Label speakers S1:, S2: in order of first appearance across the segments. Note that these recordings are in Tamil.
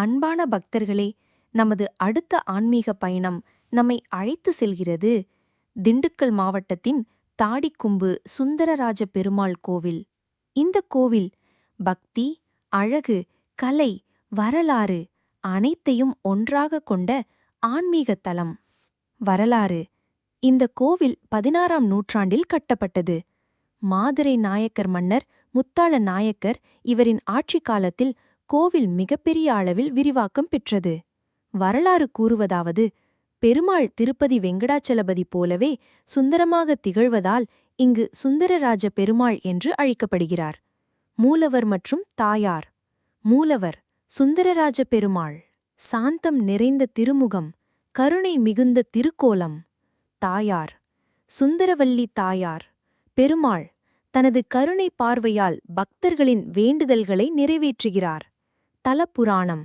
S1: அன்பான பக்தர்களே நமது அடுத்த ஆன்மீக பயணம் நம்மை அழைத்து செல்கிறது திண்டுக்கல் மாவட்டத்தின் தாடிக்கும்பு சுந்தரராஜ பெருமாள் கோவில். இந்த கோவில் பக்தி அழகு கலை வரலாறு அனைத்தையும் ஒன்றாக கொண்ட ஆன்மீக தலம். வரலாறு இந்த கோவில் பதினாறாம் நூற்றாண்டில் கட்டப்பட்டது. மாதுரை நாயக்கர் மன்னர் முத்தாள நாயக்கர் இவரின் ஆட்சிக் காலத்தில் கோவில் மிகப்பெரிய அளவில் விரிவாக்கம் பெற்றது. வரலாறு கூறுவதாவது பெருமாள் திருப்பதி வெங்கடாச்சலபதி போலவே சுந்தரமாக திகழ்வதால் இங்கு சுந்தரராஜ பெருமாள் என்று அழைக்கப்படுகிறார். மூலவர் மற்றும் தாயார். மூலவர் சுந்தரராஜ பெருமாள். சாந்தம் நிறைந்த திருமுகம் கருணை மிகுந்த திருக்கோலம். தாயார் சுந்தரவல்லி தாயார். பெருமாள் தனது கருணை பார்வையால் பக்தர்களின் வேண்டுதல்களை நிறைவேற்றுகிறார். தலப்புராணம்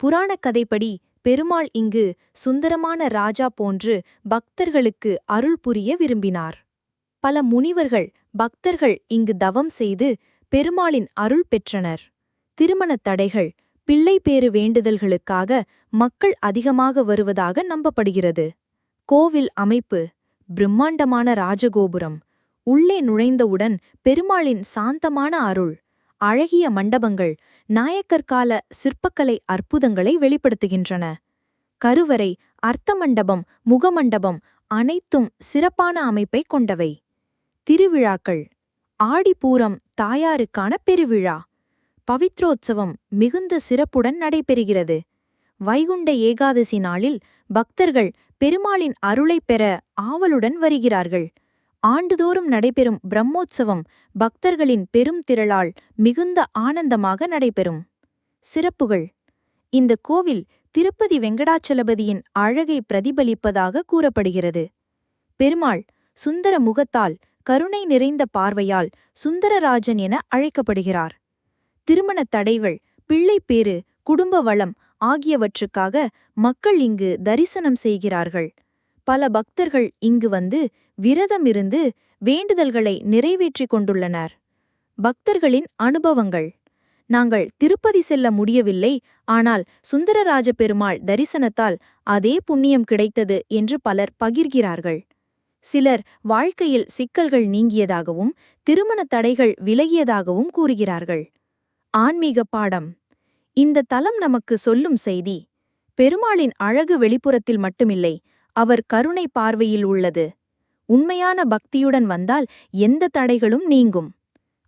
S1: புராணக் கதைப்படி பெருமாள் இங்கு சுந்தரமான ராஜா போன்று பக்தர்களுக்கு அருள் புரிய விரும்பினார். பல முனிவர்கள் பக்தர்கள் இங்கு தவம் செய்து பெருமாளின் அருள் பெற்றனர். திருமணத் தடைகள் பிள்ளை பேறு வேண்டுதல்களுக்காக மக்கள் அதிகமாக வருவதாக நம்பப்படுகிறது. கோவில் அமைப்பு பிரம்மாண்டமான ராஜகோபுரம் உள்ளே நுழைந்தவுடன் பெருமாளின் சாந்தமான அருள் அழகிய மண்டபங்கள் நாயக்கற்கால சிற்பக்கலை அற்புதங்களை வெளிப்படுத்துகின்றன. கருவறை அர்த்த மண்டபம் முகமண்டபம் அனைத்தும் சிறப்பான அமைப்பை கொண்டவை. திருவிழாக்கள் ஆடிப்பூரம் தாயாருக்கான பெருவிழா பவித்ரோத்சவம் மிகுந்த சிறப்புடன் நடைபெறுகிறது. வைகுண்ட ஏகாதசி நாளில் பக்தர்கள் பெருமாளின் அருளைப் பெற ஆவலுடன் வருகிறார்கள். ஆண்டுதோறும் நடைபெறும் பிரம்மோற்சவம் பக்தர்களின் பெரும் திரளால் மிகுந்த ஆனந்தமாக நடைபெறும். சிறப்புகள். இந்த கோவில் திருப்பதி வெங்கடாச்சலபதியின் அழகை பிரதிபலிப்பதாக கூறப்படுகிறது. பெருமாள் சுந்தர முகத்தால் கருணை நிறைந்த பார்வையால் சுந்தரராஜன் என அழைக்கப்படுகிறார். திருமணத் தடைகள் பிள்ளைப்பேறு குடும்ப வளம் ஆகியவற்றுக்காக மக்கள் இங்கு தரிசனம் செய்கிறார்கள். பல பக்தர்கள் இங்கு வந்து விரதமிருந்து வேண்டுதல்களை நிறைவேற்றிக் கொண்டுள்ளனர். பக்தர்களின் அனுபவங்கள். நாங்கள் திருப்பதி செல்ல முடியவில்லை ஆனால் சுந்தரராஜ பெருமாள் தரிசனத்தால் அதே புண்ணியம் கிடைத்தது என்று பலர் பகிர்கிறார்கள். சிலர் வாழ்க்கையில் சிக்கல்கள் நீங்கியதாகவும் திருமணத் தடைகள் விலகியதாகவும் கூறுகிறார்கள். ஆன்மீக பாடம். இந்த தலம் நமக்கு சொல்லும் செய்தி பெருமாளின் அழகு வெளிப்புறத்தில் மட்டுமில்லை அவர் கருணை பார்வையில் உள்ளது. உண்மையான பக்தியுடன் வந்தால் எந்த தடைகளும் நீங்கும்.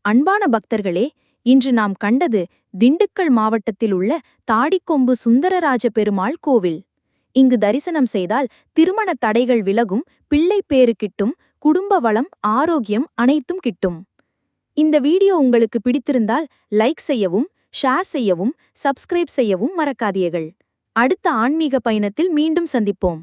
S1: அன்பான பக்தர்களே இன்று நாம் கண்டது திண்டுக்கல் மாவட்டத்தில் உள்ள தாடிக்கொம்பு சுந்தரராஜ பெருமாள் கோவில். இங்கு தரிசனம் செய்தால் திருமண தடைகள் விலகும் பிள்ளை பேறு கிட்டும் குடும்ப வளம் ஆரோக்கியம் அனைத்தும் கிட்டும். இந்த வீடியோ உங்களுக்கு பிடித்திருந்தால் லைக் செய்யவும் ஷேர் செய்யவும் சப்ஸ்கிரைப் செய்யவும் மறக்காதீர்கள். அடுத்த ஆன்மீக பயணத்தில் மீண்டும் சந்திப்போம்.